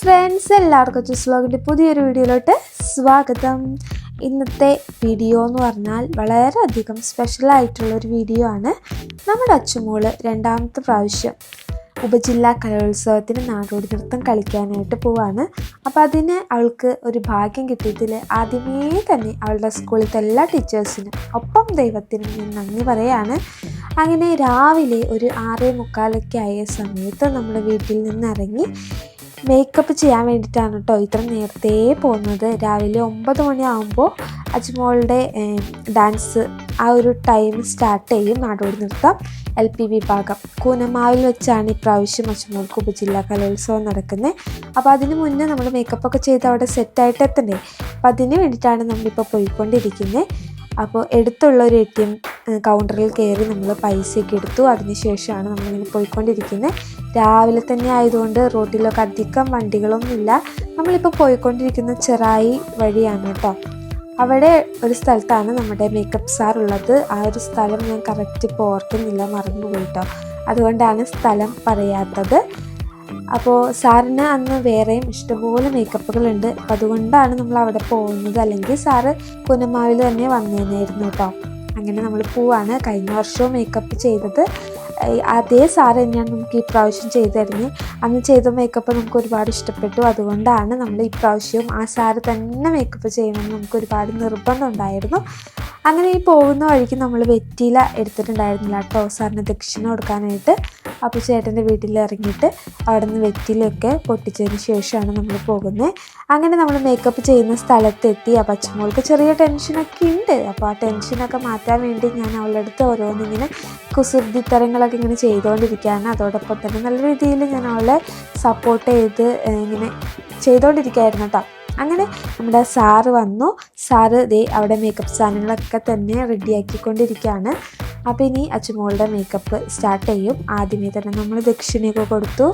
Friends എല്ലാവർക്കും choose വ്ലോഗിന്റെ പുതിയൊരു വീഡിയോയിലോട്ട് സ്വാഗതം. ഇന്നത്തെ വീഡിയോ എന്ന് പറഞ്ഞാൽ വളരെയധികം സ്പെഷ്യലായിട്ടുള്ളൊരു വീഡിയോ ആണ്. നമ്മുടെ അച്ചുമോൾ രണ്ടാമത്തെ പ്രാവശ്യം ഉപജില്ലാ കലോത്സവത്തിന് നാടോടി നൃത്തം കളിക്കാനായിട്ട് പോവാണ്. അപ്പോൾ അതിന് അവൾക്ക് ഒരു ഭാഗ്യം കിട്ടിയതിൽ ആദ്യമേ തന്നെ അവളുടെ സ്കൂളിലത്തെ എല്ലാ ടീച്ചേഴ്സിനും ഒപ്പം ദൈവത്തിനും ഞാൻ നന്ദി പറയാണ്. അങ്ങനെ രാവിലെ ഒരു ആറേ മുക്കാലൊക്കെ ആയ സമയത്ത് നമ്മുടെ വീട്ടിൽ നിന്ന് ഇറങ്ങി മേക്കപ്പ് ചെയ്യാൻ വേണ്ടിയിട്ടാണ് കേട്ടോ ഇത്ര നേരത്തെ പോകുന്നത്. രാവിലെ ഒമ്പത് മണിയാകുമ്പോൾ അജ്മോളുടെ ഡാൻസ് ആ ഒരു ടൈം സ്റ്റാർട്ട് ചെയ്യും. നാടോടി നൃത്തം എൽ പി വിഭാഗം. കൂനമാവിൽ വെച്ചാണ് ഇപ്രാവശ്യം അജ്മോൾക്ക് ഉപജില്ലാ കലോത്സവം നടക്കുന്നത് അപ്പോൾ അതിന് മുന്നേ നമ്മൾ മേക്കപ്പൊക്കെ ചെയ്ത് അവിടെ സെറ്റായിട്ട് എത്തണ്ടേ അപ്പോൾ അതിന് വേണ്ടിയിട്ടാണ് നമ്മളിപ്പോൾ പോയിക്കൊണ്ടിരിക്കുന്നത് അപ്പോൾ എടുത്തുള്ള ഒരു എ ടി എം കൗണ്ടറിൽ കയറി നമ്മൾ പൈസയൊക്കെ എടുത്തു. അതിനുശേഷമാണ് നമ്മളിങ്ങനെ പോയിക്കൊണ്ടിരിക്കുന്നത് രാവിലെ തന്നെ ആയതുകൊണ്ട് റോഡിലൊക്കെ അധികം വണ്ടികളൊന്നുമില്ല നമ്മളിപ്പോൾ പോയിക്കൊണ്ടിരിക്കുന്ന ചെറായി വഴിയാണ് കേട്ടോ. അവിടെ ഒരു സ്ഥലത്താണ് നമ്മുടെ മേക്കപ്പ് സാർ ഉള്ളത്. ആ ഒരു സ്ഥലം ഞാൻ കറക്റ്റ് ഇപ്പോൾ ഓർക്കുന്നില്ല മറന്നുപോയി കേട്ടോ. അതുകൊണ്ടാണ് സ്ഥലം പറയാത്തത്. അപ്പോൾ സാറിന് അന്ന് വേറെയും ഇഷ്ടംപോലെ മേക്കപ്പുകളുണ്ട് അപ്പോൾ അതുകൊണ്ടാണ് നമ്മൾ അവിടെ പോകുന്നത്. അല്ലെങ്കിൽ സാറ് പുനമാവിൽ തന്നെ വന്നേനായിരുന്നു കേട്ടോ. അങ്ങനെ നമ്മൾ പോവാണ്. കഴിഞ്ഞ വർഷവും മേക്കപ്പ് ചെയ്തത്. അതേ സാറ് തന്നെയാണ് നമുക്ക് ഈ പ്രാവശ്യം ചെയ്തു തരുന്നത് അന്ന് ചെയ്ത മേക്കപ്പ് നമുക്ക് ഒരുപാട് ഇഷ്ടപ്പെട്ടു. അതുകൊണ്ടാണ് നമ്മൾ ഈ പ്രാവശ്യവും ആ സാറ് തന്നെ മേക്കപ്പ് ചെയ്യണമെന്ന് നമുക്ക് ഒരുപാട് നിർബന്ധമുണ്ടായിരുന്നു അങ്ങനെ ഈ പോകുന്ന വഴിക്ക് നമ്മൾ വെറ്റില എടുത്തിട്ടുണ്ടായിരുന്നില്ല കേട്ടോ സാറിന് ദക്ഷിണ കൊടുക്കാനായിട്ട്. അപ്പോൾ ചേട്ടന്റെ വീട്ടിൽ ഇറങ്ങിയിട്ട് അവിടെ നിന്ന് വെറ്റിലൊക്കെ പൊട്ടിച്ചതിന് ശേഷമാണ് നമ്മൾ പോകുന്നത് അങ്ങനെ നമ്മൾ മേക്കപ്പ് ചെയ്യുന്ന സ്ഥലത്തെത്തി. ആ പച്ചമോൾക്ക് ചെറിയ ടെൻഷനൊക്കെ ഉണ്ട്. അപ്പോൾ ആ ടെൻഷനൊക്കെ മാറ്റാൻ വേണ്ടി ഞാൻ അവളുടെ അടുത്ത് ഓരോന്നിങ്ങനെ കുസൃതിത്തരങ്ങളൊക്കെ ഇങ്ങനെ ചെയ്തുകൊണ്ടിരിക്കുകയാണ് അതോടൊപ്പം തന്നെ നല്ല രീതിയിൽ ഞാൻ അവളെ സപ്പോർട്ട് ചെയ്ത് ഇങ്ങനെ ചെയ്തുകൊണ്ടിരിക്കുകയായിരുന്നു കേട്ടോ അങ്ങനെ നമ്മുടെ സാറ് വന്നു. സാറ് ദേ അവിടെ മേക്കപ്പ് സാധനങ്ങളൊക്കെ തന്നെ റെഡിയാക്കിക്കൊണ്ടിരിക്കുകയാണ് അപ്പോൾ ഇനി അച്ചുമോളുടെ മേക്കപ്പ് സ്റ്റാർട്ട് ചെയ്യും. ആദ്യമേ തന്നെ നമ്മൾ ദക്ഷിണയൊക്കെ കൊടുത്തു.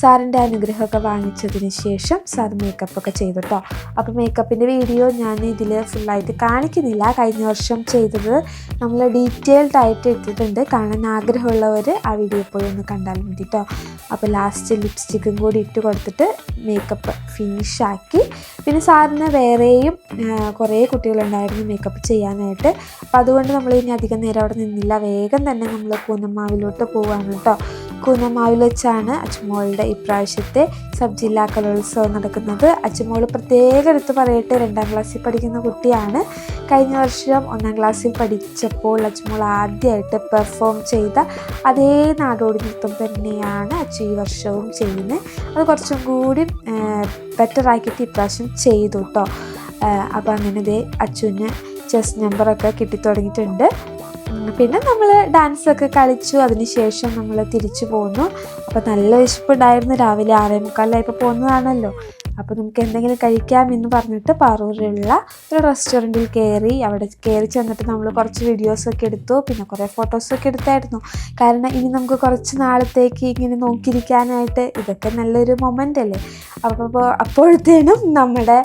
സാറിന്റെ അനുഗ്രഹമൊക്കെ വാങ്ങിച്ചതിന് ശേഷം സാർ മേക്കപ്പ് ഒക്കെ ചെയ്തു കേട്ടോ അപ്പോൾ മേക്കപ്പിന്റെ വീഡിയോ ഞാൻ ഇതിൽ ഫുള്ളായിട്ട് കാണിക്കുന്നില്ല. കഴിഞ്ഞ വർഷം ചെയ്തത് നമ്മൾ ഡീറ്റെയിൽഡ് ആയിട്ട് ഇട്ടിട്ടുണ്ട്. കാണാൻ ആഗ്രഹമുള്ളവർ ആ വീഡിയോ പോയി ഒന്ന് കണ്ടാൽ മതി കേട്ടോ അപ്പോൾ ലാസ്റ്റ് ലിപ്സ്റ്റിക്കും കൂടി ഇട്ട് കൊടുത്തിട്ട് മേക്കപ്പ് ഫിനിഷാക്കി പിന്നെ സാറിന് വേറെയും കുറേ കുട്ടികളുണ്ടായിരുന്നു മേക്കപ്പ് ചെയ്യാനായിട്ട്. അപ്പോൾ അതുകൊണ്ട് നമ്മൾ ഇനി അധികം നേരം അവിടെ നിന്നില്ല. വേഗം തന്നെ നമ്മൾ കൂനമാവിലോട്ട് പോവാണ് കേട്ടോ. കൂനമാവിൽ വെച്ചാണ് അച്ചുമോളുടെ ഇപ്രാവശ്യത്തെ സബ് ജില്ലാ കലോത്സവം നടക്കുന്നത്. അച്ചുമോൾ പ്രത്യേകം എടുത്ത് പറയട്ടെ രണ്ടാം ക്ലാസ്സിൽ പഠിക്കുന്ന കുട്ടിയാണ്. കഴിഞ്ഞ വർഷം ഒന്നാം ക്ലാസ്സിൽ പഠിച്ചപ്പോൾ അച്ചുമോൾ ആദ്യമായിട്ട് പെർഫോം ചെയ്ത അതേ നാടോടി നൃത്തം തന്നെയാണ് അച്ചു ഈ വർഷവും ചെയ്യുന്നത്. അത് കുറച്ചും കൂടി ബെറ്ററാക്കിയിട്ട് ഇപ്രാവശ്യം ചെയ്തു കേട്ടോ അപ്പോൾ അങ്ങനെ ദേ അച്ചുവിന് ചെസ് നമ്പറൊക്കെ കിട്ടിത്തുടങ്ങിയിട്ടുണ്ട്. പിന്നെ നമ്മൾ ഡാൻസൊക്കെ കളിച്ചു. അതിനുശേഷം നമ്മൾ തിരിച്ചു പോന്നു. അപ്പോൾ നല്ല വിശപ്പുണ്ടായിരുന്നു. രാവിലെ ആറേ മുക്കാലായപ്പോൾ പോകുന്നതാണല്ലോ അപ്പോൾ നമുക്ക് എന്തെങ്കിലും കഴിക്കാം എന്ന് പറഞ്ഞിട്ട് പാറൂരിലുള്ള ഒരു റെസ്റ്റോറന്റിൽ കയറി അവിടെ കയറി ചെന്നിട്ട് നമ്മൾ കുറച്ച് വീഡിയോസൊക്കെ എടുത്തു. പിന്നെ കുറേ ഫോട്ടോസൊക്കെ എടുത്തായിരുന്നു. കാരണം ഇനി നമുക്ക് കുറച്ച് നാളത്തേക്ക് ഇങ്ങനെ നോക്കിയിരിക്കാനായിട്ട് ഇതൊക്കെ നല്ലൊരു മൊമെന്റ് അല്ലേ? അപ്പോൾ അപ്പോഴത്തേനും നമ്മുടെ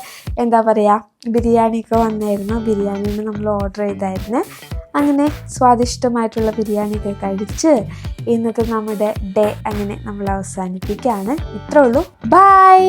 എന്താ പറയുക ബിരിയാണിയൊക്കെ വന്നായിരുന്നു. ബിരിയാണിയാണ് നമ്മൾ ഓർഡർ ചെയ്തായിരുന്നു. അങ്ങനെ സ്വാദിഷ്ടമായിട്ടുള്ള ബിരിയാണിയൊക്കെ കഴിച്ച് ഇന്നത്തെ നമ്മുടെ ഡേ അങ്ങനെ നമ്മൾ അവസാനിപ്പിക്കുകയാണ്. ഇത്രേ ഉള്ളൂ. ബൈ